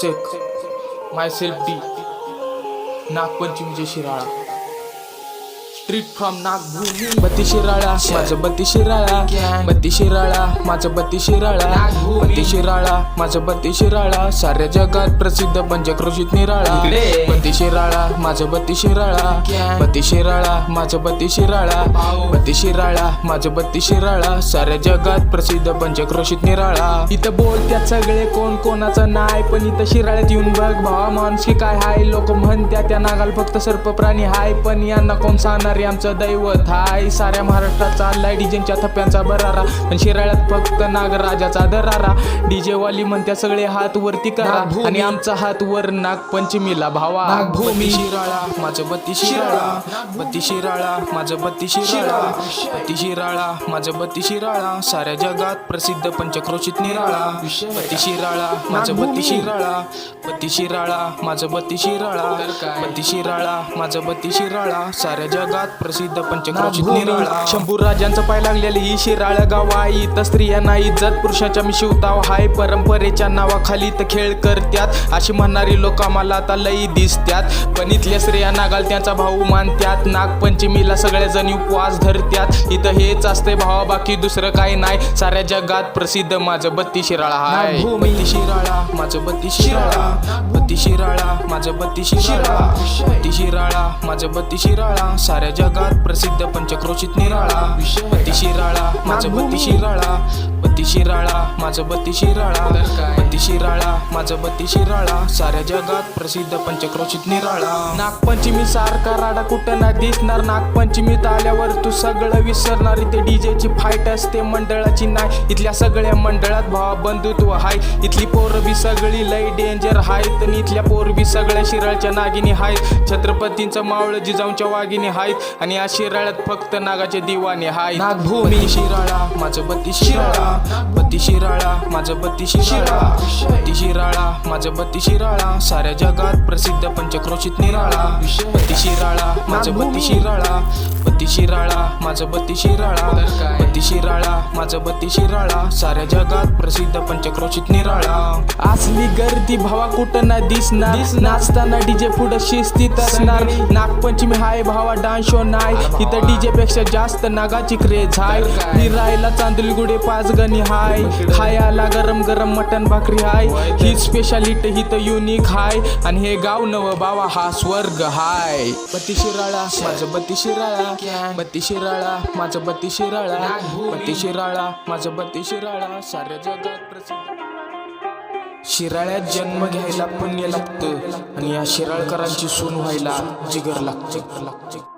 Shaikh myself डी नागपंचमीचे Shirala street from Nagbhumi बत्ती शिराळा माझं बत्ती शिराळा बत्ती शिराळा माझं बत्ती शिराळा बत्ती शिराळा माझं बत्ती शिराळा साऱ्या जगात प्रसिद्ध म्हणजे पंचक्रोशीत निराळा. बत्ती शिराळा माझं बत्ती शिराळा बत्ती शिराळा माझं बत्ती शिराळा बत्ती शिराळा माझं बत्ती शिराळा साऱ्या जगात प्रसिद्ध म्हणजे पंचक्रोशीत निराळा. इथं बोलत्यात सगळे कोण कोणाचं नाय पण इथं शिराळ्यात येऊन बघ भावा माणूस की काय हाय. लोक म्हणत्या त्या नागाल फक्त सर्प प्राणी हाय पण यांना कोण सांगणार? आमचं दैवत हाय साऱ्या महाराष्ट्रात चाललाय डीजेच्या थप्प्यांचा बरारा पण शिराळ्यात फक्त नागराजाचा दरारा. डीजे वाली म्हणत्या सगळे हात वरती करा आणि आमचा हात वर नागपंचमीला भावा. नागभूमी. शिराळा माझं बत्ती शिराळा. बत्ती शिराळा माझं बत्ती शिराळा. बत्ती शिराळा माझं बत्ती शिराळा. साऱ्या जगात प्रसिद्ध पंचक्रोशीत निराळा. बत्ती शिराळा माझं बत्ती शिराळा. बत्ती शिराळा माझं बत्ती शिराळा. बत्ती शिराळा माझं बत्ती शिराळा. साऱ्या जगात प्रसिद्ध पंचक्रोशीत निराळा. शंभू राजांचं पाय लागलेले ही शिराळ गाव आहे. इथं स्त्रियांना इज्जत पुरुषाच्या मी शिवताव हाय. परंपरेच्या नावाखाली तर खेळ करत्यात. अशी म्हणणारी लोक आम्हाला आता लई दिसत्यात. पण इथल्या स्त्रिया नागाल त्यांचा भाऊ मानत्यात. नागपंचमीला सगळेजण उपवास धरत्यात. इथं हेच असते भावा बाकी दुसरं काही नाही. साऱ्या जगात प्रसिद्ध माझं बत्ती शिराळा हाय. बत्ती शिराळा माझं बत्ती शिराळा. बत्ती शिराळा माझं बत्ती शिराळा. बत्ती शिराळा माझं बत्ती शिराळा. साऱ्या जगात प्रसिद्ध पंचक्रोशीत निराळा बत्ती शिराळा माझं पती शिराळा पती शिराळा माझं बत्ती शिराळा बत्ती शिराळा माझं बत्ती शिराळा साऱ्या जगात प्रसिद्ध पंचक्रोशीत निराळा. नागपंचमी सारखा राडा कुठं ना दिसणार. नागपंचमीत आल्यावर तू सगळं विसरणार. इथे डीजेची फाईट असते मंडळाची नाही इथल्या सगळ्या मंडळात भावा बंधुत्व हाय. इथली पोरं बी सगळी लई डेंजर आहेत आणि इथल्या पोर बी सगळ्या शिराळच्या नागिनी आहेत छत्रपतींचं मावळ जिजाऊच्या वागिनी आहेत आणि या शिराळ्यात फक्त नागाचे दिवाने हाय नागभूमी. शिराळा माझं बत्ती शिराळा बत्ती शिराळा माझं बत्ती शिराळा बत्ती शिराळा माझं बत्ती शिराळा साऱ्या जगात प्रसिद्ध पंचक्रोशीत निराळा. बत्ती शिराळा माझं बत्ती शिराळा बत्ती शिराळा माझं बत्ती शिराळा बत्ती शिराळा माझं बत्ती शिराळा साऱ्या जगात प्रसिद्ध पंचक्रोशीत निराळा. असली गर्दी भावा कुठं ना दिसणार. नाचताना डीजे पुढं शिस्तीत असणार नागपंचमी हाय भावा डान्स शो नाही इथं डीजे पेक्षा जास्त नागाची क्रेज हाय. फिरायला चांदली गुडे पाच गणी हाय. खायाला गरम गरम मटन भाकरी हाय. ही स्पेशालिटी ही तर युनिक हाय. आणि हे गाव नव बावा हा स्वर्ग हाय. बत्ती शिराळा माझं बत्ती शिराळा. बत्ती शिराळा माझं बत्ती शिराळा. बत्ती शिराळा माझं बत्ती शिराळा. साऱ्या जगात प्रसिद्ध. शिराळ्यात जन्म घ्यायला पुण्य लागतं. आणि या शिराळकरांची सून व्हायला जिगर लागतं.